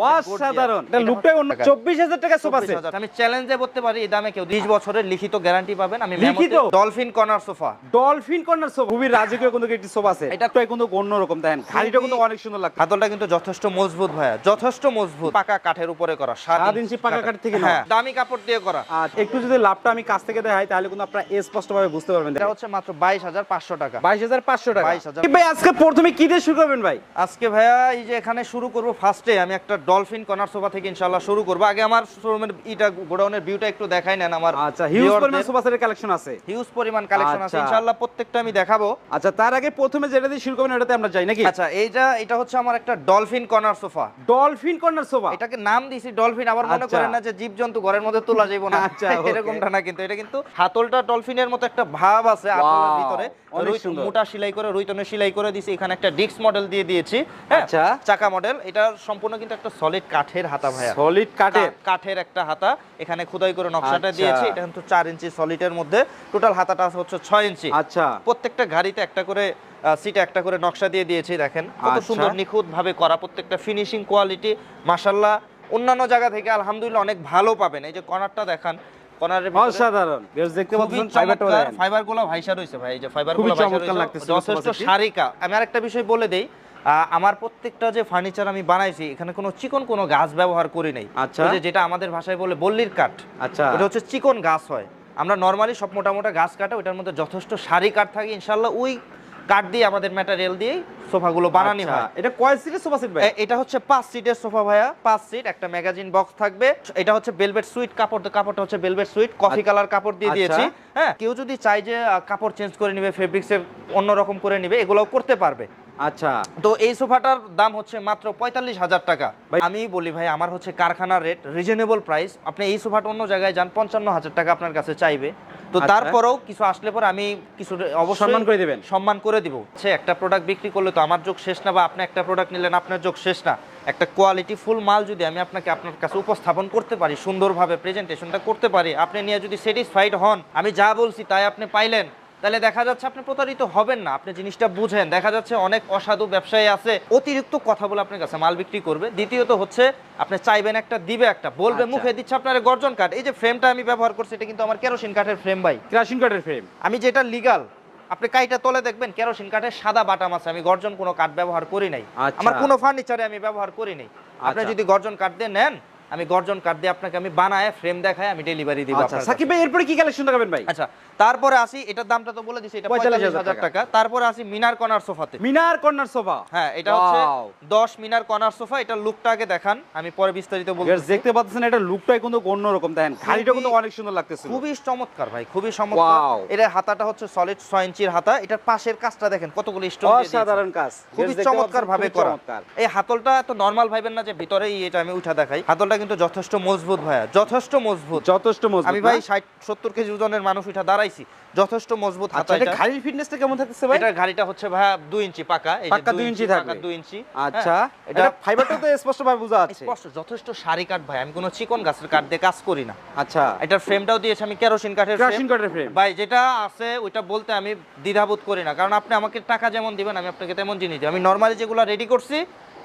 অসাধারণ। এটা এটা লুকটাই অন্য টাকা। চব্বিশ হাজার টাকা সোফা সেট আমি চ্যালেঞ্জে বলতে পারি এই দামে কেউ 20 বছরের লিখিত গ্যারান্টি পাবেন। আমি লিখিত? Dolphin corner sofa dolphin corner sofa খুবই রাজকীয় কিন্তু একটি সোফা সেট এটা তো কিন্তু অন্যরকম দেখেন। গাড়িটা কিন্তু অনেক সুন্দর লাগছে। হাতলটা কিন্তু যথেষ্ট মজবুত ভাইয়া। যথেষ্ট মজবুত। পাকা কাঠের উপরে করা সাত সাত ইঞ্চি পাকা কাঠ থেকে না? হ্যাঁ দামি কাপড় দিয়ে করা। আর একটু যদি লাভটা আমি কাছ থেকে দেখাই তাহলে কিন্তু আপনারা স্পষ্ট ভাবে বুঝতে পারবেন। এটা হচ্ছে মাত্র বাইশ হাজার পাঁচশো টাকা। বাইশ হাজার পাঁচশো টাকা। 22,500 কি ভাই আজকে প্রথমে কি দিয়ে শুরু করবেন ভাই? আজকে ভাইয়া এই যে এখানে শুরু করব ফার্স্টে আমি একটা ডলফিন কর্নার সোফা থেকে ইনশাআল্লাহ শুরু করব আগে আমার শোরুমের ইটা গোডাউনের ভিউটা একটু দেখাই নেন আমার আচ্ছা হিউজ পরিমাণ সোফা সেটের কালেকশন আছে হিউজ পরিমাণ কালেকশন আছে আচ্ছা। ইনশাআল্লাহ প্রত্যেকটা আমি দেখাবো আচ্ছা তার আগে প্রথমে যেটা দিয়ে শুরু করবেন ওটাতে আমরা যাই নাকি আচ্ছা এইটা এটা হচ্ছে আমার একটা dolphin corner sofa dolphin corner sofa এটাকে নাম দিয়েছি ডলফিন আবার মনে আচ্ছা। করেন না যে জীবজন্তু ঘরের মধ্যে তোলা যাবে না আচ্ছা. এরকমটা না কিন্তু এটা কিন্তু হাতলটা ডলফিনের মতো একটা ভাব আছে Wow, ভিতরে। মোটা সেলাই করে রুইতনে সেলাই করে দিয়েছি এখানে একটা ডিক্স মডেল দিয়ে দিয়েছি হ্যাঁ, আচ্ছা। চাকা মডেল এটা সম্পূর্ণ কিন্তু একটা সলিড কাঠের হাতা ভাইয়া। সলিড কাঠের। কাঠের একটা হাতা। এখানে খোদাই করে নকশাটা আচ্ছা। দিয়েছি। এটা কিন্তু চার ইঞ্চি সলিডের মধ্যে। টোটাল হাতাটা হচ্ছে ছয় ইঞ্চি। আচ্ছা। প্রত্যেকটা গাড়িতে একটা করে সিটে একটা করে নকশা দিয়ে দিয়েছি দেখেন। কত আচ্ছা। সুন্দর নিখুঁত ভাবে করা। প্রত্যেকটা ফিনিশিং কোয়ালিটি মাশাল্লাহ অন্যান্য জায়গা থেকে আলহামদুলিল্লাহ অনেক ভালো পাবেন। এই যে কর্নারটা দেখান। অসাধারণ। দেখতে পাচ্ছেন ফাইবারটা দেখেন। ফাইবারগুলো ভাইসা রয়েছে ভাই। এই যে ফাইবার খুবই গুলো ভাইসা রয়েছে, যথেষ্ট সারিকা। আমি আরেকটা বিষয় বলে দেই। আমার প্রত্যেকটা যে ফার্নিচার আমি বানাইছি এখানে কোনো চিকন কোনো গাছ ব্যবহার করি নাই। আচ্ছা। যেটা আমাদের ভাষায় বলে বল্লির কাঠ। আচ্ছা। ওটা হচ্ছে চিকন গাছ হয়। আমরা নর্মালি সব মোটা মোটা গাছ কাটা ওটার মধ্যে যথেষ্ট সারি কাঠ থাকে। ইনশাল্লাহ ওই কাঠ দিয়ে আমাদের ম্যাটেরিয়াল দিয়েই সোফাগুলো বানানি আচ্ছা, হয়। এটা কয় সিটের সোফা সেট ভাই? এটা হচ্ছে পাঁচ সিটের সোফা ভাইয়া পাঁচ সিট একটা ম্যাগাজিন বক্স থাকবে। এটা হচ্ছে বেলভেট সুইট কাপড় কাপড়টা হচ্ছে বেলভেট সুইট কফি আচ্ছা। কালার কাপড় দিয়ে আচ্ছা। দিয়েছি হ্যাঁ কেউ যদি চায় যে কাপড় চেঞ্জ করে নিবে ফেব্রিক্সের অন্যরকম করে নিবে এগুলোও করতে পারবে। আচ্ছা তো এই সোফাটার দাম হচ্ছে মাত্র পঁয়তাল্লিশ হাজার টাকা। ভাই- আমি বলি ভাই আমার হচ্ছে কারখানার রেট রিজনেবল প্রাইস আপনি এই সোফাটা অন্য জায়গায় যান পঞ্চান্ন হাজার টাকা আপনার কাছে চাইবে। তো আচ্ছা। তারপরেও কিছু আসলে পরে আমি কিছু অবশ্যই সম্মান করে দেবেন। সম্মান করে দিব। সে একটা প্রোডাক্ট বিক্রি করলে তো আমার যোগ শেষ না বা আপনি একটা প্রোডাক্ট নিলেন আপনার যোগ শেষ না। একটা কোয়ালিটি ফুল মাল যদি আমি আপনাকে আপনার কাছে উপস্থাপন করতে পারি সুন্দরভাবে প্রেজেন্টেশনটা করতে পারি আপনি নিয়ে যদি স্যাটিসফাইড হন আমি যা বলছি তাই আপনি পাইলেন। তাহলে দেখা যাচ্ছে আপনি প্রতারিত হবেন না আপনি জিনিসটা বুঝেন। দেখা যাচ্ছে অনেক অসাধু ব্যবসায়ী আছে অতিরিক্ত কথা বলে আপনার কাছে মাল বিক্রি করবে। দ্বিতীয়ত হচ্ছে আপনি চাইবেন একটা দিবে একটা বলবে আচ্ছা। মুখে দিচ্ছে আপনার গর্জন কাঠ এই যে ফ্রেমটা আমি ব্যবহার করছি এটা কিন্তু আমার কেরোসিন কাঠের ফ্রেম ভাই। ক্রাশিং কাঠের ফ্রেম আমি যেটা লিগাল আপনি কাইটা তলে দেখবেন কেরোসিন কাঠের সাদা বাটাম আছে। আমি গর্জন কোনো কাঠ ব্যবহার করি নাই। আচ্ছা। আমার কোনো ফার্নিচারে আমি ব্যবহার করি নাই। আপনি আচ্ছা। যদি গর্জন কাঠ দিয়ে নেন আমি গর্জন কাঠ দিয়ে আপনাকে আমি বানায় ফ্রেম দেখায় আমি ডেলিভারি দিব আচ্ছা সাকিব ভাই এরপরে কি কালেকশন দেখাবেন ভাই? আচ্ছা তারপরে আসি এটার দামটা তো বলে দিছি এটা 45,000 পঁয়তাল্লিশ হাজার টাকা। তারপরে আসি মিনার কর্নার সোফাতে। Minar corner sofa? হ্যাঁ এটা হচ্ছে Wow. দশ মিনার কর্নার সোফা এটা লুকটা আগে দেখান আমি পরে বিস্তারিত বলব। Guys, দেখতে পাচ্ছেন এটা লুকটাই কিন্তু অন্যরকম। দেখেন গাড়িটা কিন্তু অনেক সুন্দর লাগতেছে খুবই চমৎকার ভাই খুবই চমৎকার। এটা হাতাটা হচ্ছে সলিড ছয় ইঞ্চির হাতা এটার পাশের কাজটা দেখেন কতগুলো স্টোন দিয়ে অসাধারণ কাজ। খুবই চমৎকার ভাবে করা। এই হাতলটা তো নর্মাল ভাইবেন না যে ভিতরে এটা আমি উঠা দেখাই। হাতলটা কিন্তু যথেষ্ট মজবুত ভাইয়া যথেষ্ট মজবুত। যথেষ্ট মজবুত আমি ভাই ষাট সত্তর কেজি ওজনের মানুষ উঠা দাঁড়াইছি যথেষ্ট মজবুত হাতা আচ্ছা এটা এটা। গাড়ির ফিটনেসটা কেমন থাকতেছে ভাই? এটার গাড়িটা হচ্ছে ভাইয়া দুই ইঞ্চি পাকা। এই যে পাক্কা দুই ইঞ্চি থাকবে। পাকা দুই ইঞ্চি। আচ্ছা হ্যাঁ, এটা ফাইবারটা তো স্পষ্ট ভাবে বোঝা যাচ্ছে। স্পষ্ট যথেষ্ট সারি কাঠ ভাই। আমি কোনো চিকন গাছের কাঠ দিয়ে কাজ করি না। আচ্ছা। এটার ফ্রেমটাও দিয়েছি আমি কেরোসিন কাঠের ক্রাশিং frame। কাঠের ফ্রেম ভাই যেটা আছে ওইটা বলতে আমি দ্বিধাবোধ করি না। কারণ আপনি আমাকে টাকা যেমন দিবেন আমি আপনাকে তেমন জিনিস দিই। আমি নর্মালি যেগুলো রেডি করছি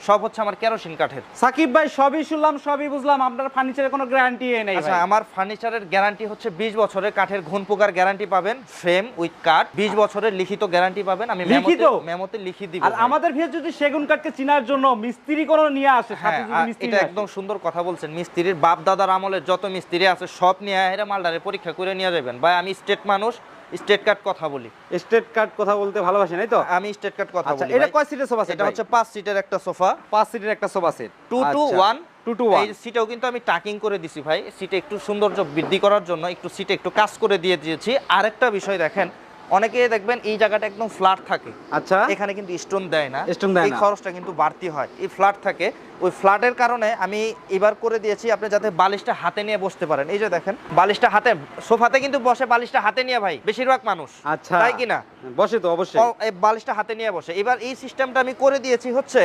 সব হচ্ছে আমার কেরোসিন কাঠের। সাকিব ভাই সবই শুনলাম সবই বুঝলাম। আপনার ফার্নিচারের কোনো গ্যারান্টি নেই আচ্ছা আমার ফার্নিচারের গ্যারান্টি হচ্ছে 20 বছরের কাঠের ঘন পোকার গ্যারান্টি পাবেন ফ্রেম উইথ কাঠ 20 বছরের লিখিত গ্যারান্টি পাবেন। আমি লিখিত? মেমোতে মেমোতে লিখে দিব আর আমাদের ভিড় যদি সেগুন কাঠকে চিনার জন্য মিস্ত্রি কোনো নিয়ে আসে সাথে হ্যাঁ যদি মিস্ত্রি এটা একদম সুন্দর কথা বলছেন। মিস্ত্রির বাপ দাদার আমলের যত মিস্ত্রি আছে সব নিয়ে এরা মালদারে পরীক্ষা করে নিয়ে যাবেন। ভাই আমি স্টেট মানুষ স্টেট কার্ড কথা বলি। স্টেট কার্ড কথা বলতে ভালোবাসি নাই তো? আমি স্টেট কার্ড কথা আচ্ছা বলি এটা। কয় সিটের সোফা সেট এটা হচ্ছে পাঁচ সিটের একটা সোফা পাঁচ সিটের একটা sofa set two two one two two এই সিটাও সিটেও কিন্তু আমি টাকিং করে দিছি ভাই। সিটে একটু সৌন্দর্য বৃদ্ধি করার জন্য একটু সিটে একটু কাজ করে দিয়ে দিয়েছি। আরেকটা বিষয় দেখেন অনেকে দেখবেন এই জায়গাটা একদম ফ্ল্যাট থাকে। আচ্ছা। এখানে কিন্তু স্টোন দেয় না। Stone দেয় এই খরচটা কিন্তু বাড়তি হয়। এই ফ্ল্যাট থাকে। ওই ফ্ল্যাটের কারণে আমি এবার করে দিয়েছি আপনি যাতে বালিশটা হাতে নিয়ে বসতে পারেন। এই যে দেখেন বালিশটা হাতে সোফাতে কিন্তু বসে বালিশটা হাতে নিয়ে ভাই বেশিরভাগ মানুষ। আচ্ছা। তাই কিনা বসে তো অবশ্যই। এই বালিশটা হাতে নিয়ে বসে। এবার এই সিস্টেমটা আমি করে দিয়েছি হচ্ছে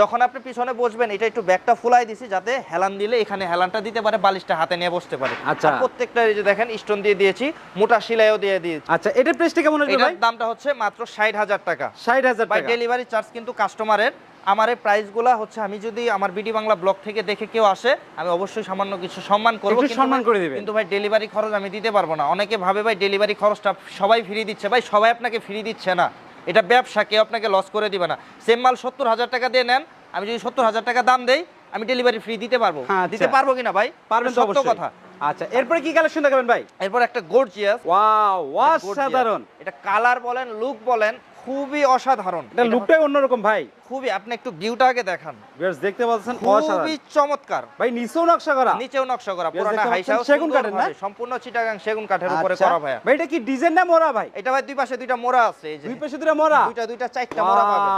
যখন আপনি পিছনে বসবেন এটা একটু ব্যাগটা ফুলাই দিছি যাতে হেলান দিলে এখানে হেলানটা দিতে পারে বালিশটা হাতে নিয়ে বসতে পারে। আচ্ছা। প্রত্যেকটা এই যে দেখেন স্টোন দিয়ে দিয়েছি মোটা সেলাইও দিয়ে দিয়েছি। আচ্ছা এটার প্রাইসটা কেমন আসবে ভাই? দামটা হচ্ছে মাত্র ষাট হাজার টাকা। ষাট হাজার বাই টাকা। ডেলিভারি চার্জ কিন্তু কাস্টমারের আমার এই প্রাইসগুলো হচ্ছে আমি যদি আমার বিডি বাংলা ব্লগ থেকে দেখে কেউ আসে আমি অবশ্যই সামান্য কিছু সম্মান করব কিন্তু সম্মান করে দিবেন। কিন্তু ভাই ডেলিভারি খরচ আমি দিতে পারব না। অনেকে ভাবে ভাই ডেলিভারি খরচটা সবাই ফ্রি দিচ্ছে। ভাই সবাই আপনাকে ফ্রি দিচ্ছে না। এটা ব্যবসা কেউ আপনাকে লস করে দিবে না। সেম মাল সত্তর হাজার টাকা দিয়ে নেন আমি যদি সত্তর হাজার টাকা দাম দেই আমি ডেলিভারি ফ্রি দিতে পারব। হ্যাঁ, দিতে আচ্ছা। পারব কিনা ভাই? পারবেন সত্য কথা। আচ্ছা এরপরে কি কালেকশন দেখাবেন ভাই? এরপর একটা গোর্জিয়াস ওয়াও অসাধারণ। এটা কালার বলেন লুক বলেন খুবই অসাধারণ। এটা লুকটাই অন্যরকম ভাই। খুবই আপনি একটু ভিউটা আগে দেখান। ভিউয়ার্স দেখতে পাচ্ছেন খুবই চমৎকার। ভাই নিচেও নকশা করা। নিচেও নকশা করা পুরোটা সেগুন কাঠের না? সম্পূর্ণ চিটাগাং সেগুন কাঠের উপরে আচ্ছা। করা ভাইয়া। ভাই এটা কি ডিজাইন না মোরা ভাই? এটা ভাই দুই পাশে দুইটা মোড়া আছে এই যে। দুই পাশে দুটো মোরা দুইটা দুইটা চারটা মোড়া পাবেন!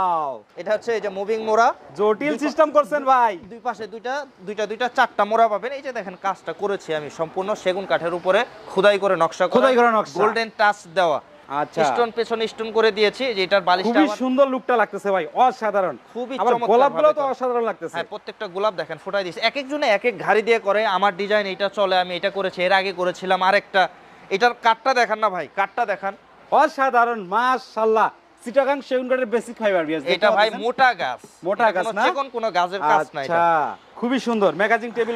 এটা হচ্ছে এই যে মুভিং মোড়া। জটিল সিস্টেম করছেন ভাই। দুই পাশে দুইটা দুইটা দুইটা চারটা মোড়া পাবেন। এই যে দেখেন কাজটা করেছি আমি সম্পূর্ণ সেগুন কাঠের উপরে খোদাই করে নকশা খোদাই করা নকশা। গোল্ডেন টাচ দেওয়া। আচ্ছা। স্টোন পেছনে স্টোন করে দিয়েছি যে এটার বালিশটা খুবই সুন্দর লুকটা লাগতেছে ভাই অসাধারণ। খুবই চমৎকার গোলাপগুলো তো অসাধারণ লাগতেছে। হ্যাঁ প্রত্যেকটা গোলাপ দেখেন ফোটাই দিয়েছে। এক একজনে এক এক ঘাড়ি দিয়ে করে আমার ডিজাইন এটা চলে আমি এটা করেছি এর আগে করেছিলাম আরেকটা। এটার কাঠটা দেখান না ভাই কাঠটা দেখান। অসাধারণ মাশাআল্লাহ। চিটাগাং সেগুন কাঠের বেসিক ফাইবার এটা ভাই মোটা গাছ। মোটা গাছ কোনো না? চিকন কোনো গাছের কাজ না এটা। আচ্ছা। খুবই সুন্দর ম্যাগাজিন টেবিল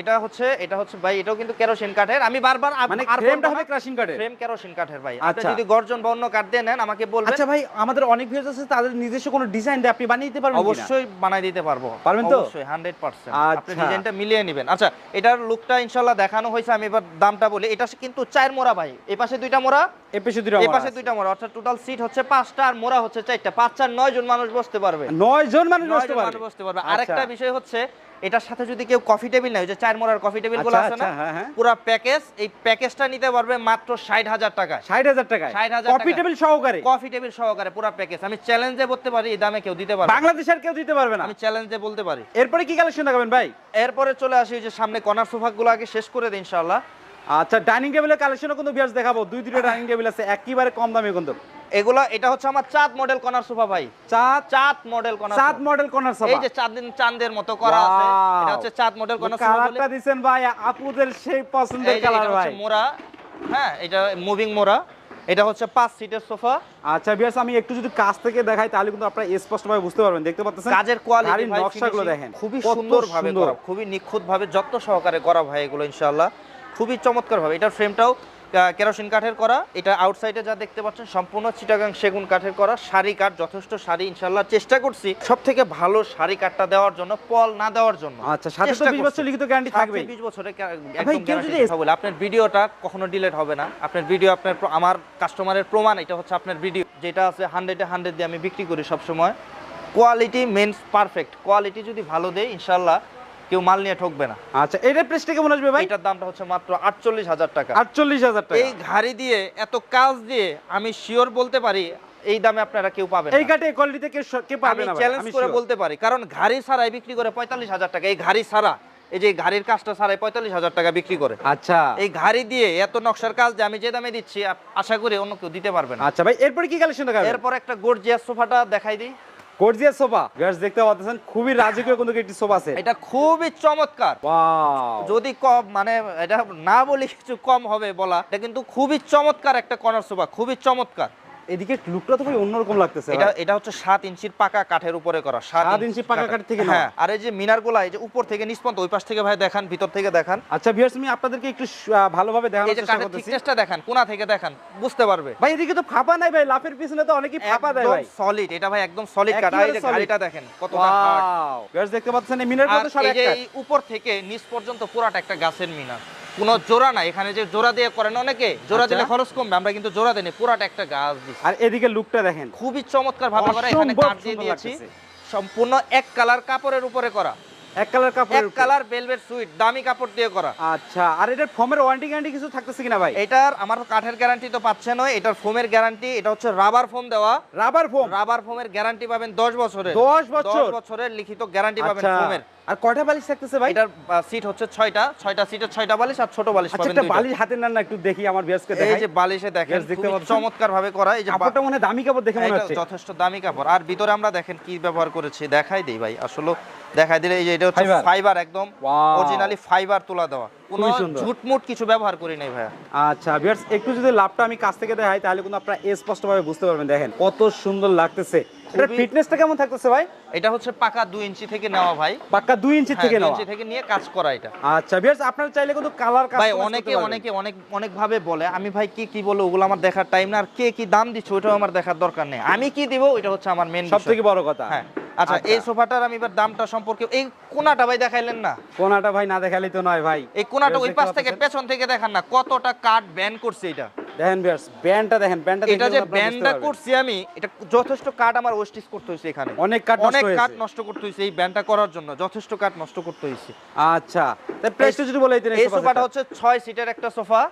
এটা হচ্ছে এটা হচ্ছে ভাই এটাও কিন্তু কেরোসিন কাঠের। আমি বারবার মানে ফ্রেমটা হবে না, ক্রাশিং কাঠের? ফ্রেম কেরোসিন কাঠের ভাই। আপনি আচ্ছা। যদি গর্জন বা অন্য কাঠ দিয়ে নেন আমাকে বলবেন। আচ্ছা ভাই আমাদের অনেক ভিউয়ার্স আছে তাদের নিজস্ব কোনো ডিজাইন দিয়ে আপনি বানিয়ে দিতে পারবেন অবশ্যই বানাই দিতে পারব। পারবেন তো? অবশ্যই 100% আপনি আচ্ছা। ডিজাইনটা মিলিয়ে নেবেন। আচ্ছা এটার লুকটা ইনশাআল্লাহ দেখানো হয়েছে আমি এবার দামটা বলি। এটা কিন্তু চার মোড়া ভাই। এই পাশে দুইটা মোড়া? এই পেশে দুটো এই পাশে দুইটা মোড়া। অর্থাৎ টোটাল সিট হচ্ছে পাঁচটা আর মোড়া হচ্ছে চারটা। পাঁচ চার নয় জন মানুষ বসতে পারবে। নয় জন মানুষ বসতে পারবে। বসতে পারবে। আচ্ছা। আরেকটা বিষয় হচ্ছে এটার সাথে যদি কেউ কফি টেবিল নেয় যে চার মোড়ার কফি টেবিলগুলো আচ্ছা, আছে না? আচ্ছা, হ্যাঁ, হ্যাঁ। পুরো প্যাকেজ এই প্যাকেজটা নিতে পারবে মাত্র ষাট হাজার টাকায়। ষাট হাজার টাকায়? 60,000 কফি টেবিল সহকারে? কফি টেবিল সহকারে পুরো প্যাকেজ আমি চ্যালেঞ্জে বলতে পারি এই দামে কেউ দিতে পারবে বাংলাদেশের কেউ দিতে পারবে না? আমি চ্যালেঞ্জে বলতে পারি। এরপরে কি কালেকশন দেখাবেন ভাই? এরপরে চলে আসি যে সামনে কর্নার সোফা গুলো আগে শেষ করে দিই ইনশাআল্লাহ। আচ্ছা ডাইনিং টেবিলের কালেকশনও কিন্তু বিয়ার্স দেখাবো। দুই দুটো ডাইনিং টেবিল আছে একেবারে কম দামে কিন্তু। এগুলো এটা হচ্ছে আমার চাঁদ মডেল কর্নার সোফা ভাই। চাঁদ? চাঁদ মডেল কর্নার চাঁদ মডেল কর্নার সোফা। এই যে চাঁদ চাঁদের মতো করা আছে। এটা হচ্ছে চাঁদ মডেল কর্নার সোফা কালারটা দিছেন ভাই আপুদের সেই পছন্দের কালার ভাই। মোড়া। হ্যাঁ এটা মুভিং মোড়া। এটা হচ্ছে পাঁচ সিটের সোফা। আচ্ছা বিয়ার্স আমি একটু যদি কাছ থেকে দেখাই তাহলে কিন্তু আপনারা স্পষ্টভাবে বুঝতে পারবেন। দেখতে পাচ্ছেন? কাজের কোয়ালিটি নকশাগুলো দেখেন। খুবই সুন্দর ভাবে। করা খুবই নিখুঁত ভাবে যত্ন সহকারে করা ভাই এগুলো ইনশাআল্লাহ। খুবই চমৎকার ভাবে। এটার ফ্রেমটাও কেরোসিন কাঠের করা এটা আউটসাইডে যা দেখতে পাচ্ছেন সম্পূর্ণ চিটাগাং সেগুন কাঠের করা শাড়ি কাঠ যথেষ্ট শাড়ি ইনশাল্লাহ চেষ্টা করছি সব থেকে ভালো শাড়ি কাঠটা দেওয়ার জন্য পল না দেওয়ার জন্য। আচ্ছা সাথে তো 20 বছর লিখিত গ্যারান্টি থাকবে। বছরে একদম বলে। আপনার ভিডিওটা কখনো ডিলেট হবে না। আপনার ভিডিও আপনার আমার কাস্টমারের প্রমাণ এটা হচ্ছে আপনার ভিডিও যেটা আছে হান্ড্রেডে হান্ড্রেড দিয়ে আমি বিক্রি করি সবসময়। কোয়ালিটি মেনস পারফেক্ট কোয়ালিটি যদি ভালো দেয় ইনশাল্লাহ কেউ মাল নিয়ে ঠকবে না। আচ্ছা এটার প্রাইসটা কেমন আসবে ভাই? এটার দামটা হচ্ছে মাত্র আটচল্লিশ হাজার টাকা। আটচল্লিশ হাজার টাকা। এই ঘাড়ি দিয়ে এত কাজ দিয়ে আমি শিওর বলতে পারি এই দামে আপনারা কেউ পাবেন এই। কাটে কোয়ালিটিতে কেউ পাবে না চ্যালেঞ্জ করে বলতে পারি কারণ ঘাড়ি ছাড়াই বিক্রি করে পঁয়তাল্লিশ হাজার টাকা। এই ঘাড়ি ছাড়া এই যে ঘাড়ির কাজটা ছাড়াই পঁয়তাল্লিশ হাজার টাকা বিক্রি করে। আচ্ছা। এই ঘাড়ি দিয়ে এত নকশার কাজ যে আমি যে দামে দিচ্ছি আশা করি অন্য কেউ দিতে পারবে না। আচ্ছা ভাই এরপরে কি কালেকশন দেখাবেন? এরপর একটা গর্জিয়াস সোফাটা দেখাই দিই। Gorgeous sofa. গ্যাস দেখতে পাচ্ছেন খুবই রাজকীয় কিন্তু একটি সোফা আছে এটা খুবই চমৎকার। যদি কম মানে এটা না বলি কিছু কম হবে বলা এটা কিন্তু খুবই চমৎকার একটা কর্নার সোফা খুবই চমৎকার। এদিকে লুকটা তো ভাই অন্যরকম লাগতেছে এটা এটা হচ্ছে ইঞ্চির পাকা কাঠের উপরে করা ইঞ্চি পাকা কাঠ থেকে। হ্যাঁ আর এই যে মিনার গোলা এই যে উপর থেকে ওই পাশ থেকে ভাই দেখান ভিতর থেকে দেখান। আচ্ছা ভিউয়ার্স আমি আপনাদেরকে একটু ভালোভাবে দেখানোর এই যে কাঠের থিকনেসটা দেখান কোনা থেকে দেখান বুঝতে পারবে। ভাই এদিকে তো ফাঁপা নাই ভাই লাফের পিছনে তো অনেকই ফাঁপা দেয় ভাই। সলিড এটা ভাই একদম সলিড কাঠ। আর এই যে গাড়িটা দেখেন কতটা হার্ড ভিউয়ার্স দেখতে পাচ্ছেন এই মিনার কাঠ। এই উপর থেকে নিচ পর্যন্ত পুরাটা একটা গাছের মিনার। কোনো জোড়া নাই। এখানে যে জোড়া দিয়ে করেন অনেকে জোড়া আচ্ছা। দিলে খরচ কমবে আমরা কিন্তু জোড়া দেনি পুরাটা একটা গাছ দিচ্ছি আর এদিকে লুকটা দেখেন। খুবই চমৎকার ভাবে করা এখানে কাঠ দিয়ে দিয়েছি। সম্পূর্ণ এক কালার কাপড়ের উপরে করা। এক কালার কাপড় এক কালার বেলভেট সুইট দামি কাপড় দিয়ে করা। আচ্ছা আর এটার ফর্মের ওয়ারেন্টি গ্যারান্টি কিছু থাকতেছে কিনা ভাই? এটার আমার কাঠের গ্যারান্টি তো পাচ্ছেন নয় এটার ফোমের গ্যারান্টি এটা হচ্ছে রাবার ফোম দেওয়া। রাবার ফোম রাবার ফোমের গ্যারান্টি পাবেন 10 বছরের। 10 বছর? 10 বছরের লিখিত গ্যারান্টি পাবেন আচ্ছা। ফোমের আর কয়টা বালিশ থাকতেছে ভাই? এটার সিট হচ্ছে ছয়টা। ছয়টা সিটের ছয়টা বালিশ আর ছোট বালিশ আচ্ছা পাবেন একটা বালিশ হাতে নেন না একটু দেখি আমার ভিউয়ার্সকে এই যে বালিশে দেখেন দেখতে? চমৎকার ভাবে করা এই যে কাপড়টা মনে দামি কাপড় দেখে মনে হচ্ছে। যথেষ্ট দামি কাপড়। আর ভিতরে আমরা দেখেন কি ব্যবহার করেছি দেখাই দেই ভাই। আসলে দেখাই দিলে এই যে এটা হচ্ছে ফাইবার একদম! অরিজিনালি ফাইবার তোলা দেওয়া। কোনো খুবই ঝুটমুট কিছু ব্যবহার করি নাই ভাইয়া। আচ্ছা ভিউয়ার্স একটু যদি লাভটা আমি কাছ থেকে দেখাই তাহলে কিন্তু আপনারা স্পষ্টভাবে বুঝতে পারবেন। দেখেন কত সুন্দর লাগতেছে। খুবই- ফিটনেসটা কেমন থাকতেছে ভাই? এটা হচ্ছে পাকা দুই ইঞ্চি থেকে নেওয়া ভাই। পাক্কা দুই ইঞ্চি হ্যাঁ, থেকে নেওয়া। ইঞ্চি থেকে নিয়ে কাজ করা এটা। আচ্ছা বিয়ার্স আপনারা চাইলে কিন্তু কালার ভাই অনেকে অনেকে অনেক অনেক ভাবে বলে আমি ভাই কি কি বলে ওগুলো আমার দেখার টাইম না আর কে কি দাম দিচ্ছে ওটাও আমার দেখার দরকার নেই। আমি কি দিব ওটা হচ্ছে আমার মেন সব থেকে বড় কথা। হ্যাঁ আচ্ছা এই সোফাটার আমি এবার দামটা সম্পর্কে এই কোনাটা ভাই দেখাইলেন না? কোনাটা ভাই না দেখালেই তো নয় ভাই। এই কোনাটা ওই পাশ থেকে পেছন থেকে দেখান না কতটা কাঠ ব্যান করছে এটা? দেখেন বিয়ার্স ব্যান্ডটা দেখেন ব্যান্ডটা এটা যে ব্যান্ডটা করছি আমি এটা যথেষ্ট কাঠ আমার ওয়েস্টিজ করতে হয়েছে এখানে। অনেক কাঠ অনেক কাঠ নষ্ট করতে হয়েছে এই ব্যান্ডটা করার জন্য যথেষ্ট কাঠ নষ্ট করতে হয়েছে। আচ্ছা তাই প্রাইসটা যদি বলে দিতেন এই সোফাটা হচ্ছে ছয় সিটের একটা সোফা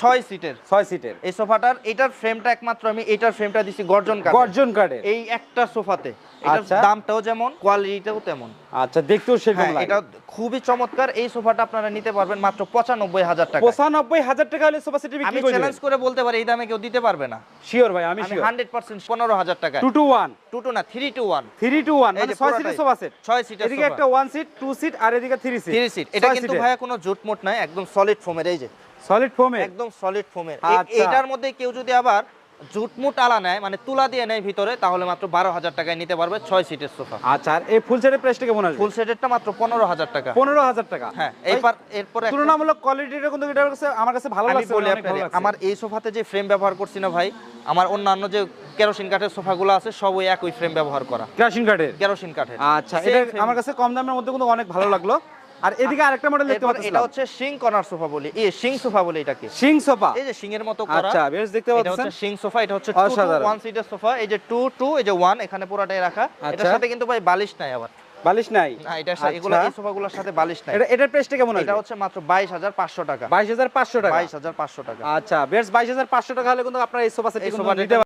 ছয় সিটের 6 সিটের এই সোফাটার এটার ফ্রেমটা একমাত্র আমি এটার ফ্রেমটা দিছি গর্জন কাঠ গর্জন কাঠের। এই একটা সোফাতে। দামটাও যেমন কোয়ালিটিটাও তেমন। আচ্ছা দেখতেও সেরকম হ্যাঁ এটা খুবই চমৎকার। এই সোফাটা আপনারা নিতে পারবেন মাত্র পঁচানব্বই হাজার টাকা পঁচানব্বই হাজার টাকা হলে সোফা সেট আমি চ্যালেঞ্জ করে বলতে পারি এই দামে কেউ দিতে পারবে না। শিওর ভাই আমি আমি শিওর হান্ড্রেড পার্সেন্ট পনেরো হাজার টাকা two two one two two না three two one three two one মানে ছয়। সিটের সোফা সেট। ছয় সিটের এদিকে একটা ওয়ান সিট টু সিট আর এদিকে থ্রি সিট থ্রি সিট এটা কিন্তু ভাইয়া কোনো জুটমুট নয় একদম সলিড ফোমের এই যে। সলিড ফোমে একদম সলিড ফোমের আচ্ছা। এইটার মধ্যে কেউ যদি আবার জুটমুট আলা নেয় মানে তুলা দিয়ে নেয় ভিতরে তাহলে মাত্র বারো হাজার টাকায় নিতে পারবে ছয় সিটের সোফা। আচ্ছা আর এই ফুল সেটের প্রাইসটা কেমন আসবে? ফুল সেটেরটা মাত্র পনেরো হাজার টাকা। পনেরো হাজার টাকা। হ্যাঁ এরপর এরপরে তুলনামূলক কোয়ালিটিটা কিন্তু এটার কাছে আমার কাছে ভালো লাগছে বলি লাগছে। আমার এই সোফাতে যে ফ্রেম ব্যবহার করছি না ভাই আমার অন্যান্য যে কেরোসিন কাঠের সোফাগুলো আছে সব ওই একই ফ্রেম ব্যবহার করা। কেরোসিন কাঠের? কেরোসিন কাঠের। আচ্ছা এটা আমার কাছে কম দামের মধ্যে কিন্তু অনেক ভালো লাগল। আর এদিকে আরেকটা মডেল দেখতে পাচ্ছি এটা হচ্ছে শিং কর্নার সোফা বলি। এই শিং সোফা বলি এটাকে। সিং সোফা? এই যে শিং এর মতো করা। আচ্ছা বেশ দেখতে এটা হচ্ছে শিং সোফা এটা হচ্ছে অসাধারণ। ওয়ান সিটের সোফা। এই যে টু টু এই যে ওয়ান এখানে পুরোটাই রাখা। এটার আচ্ছা। সাথে কিন্তু ভাই বালিশ নাই আবার। বালিশ নাই? না এগুলো আচ্ছা। এই সোফাগুলোর সাথে বালিশ নাই। এটা এটার প্রাইসটা কেমন এটা হচ্ছে মাত্র বাইশ হাজার পাঁচশো টাকা। বাইশ হাজার পাঁচশো টাকা? বাইশ হাজার পাঁচশো টাকা। আচ্ছা বেশ বাইশ হাজার পাঁচশো টাকা হলে কিন্তু আপনারা এই সোফা সেট কিন্তু নিতে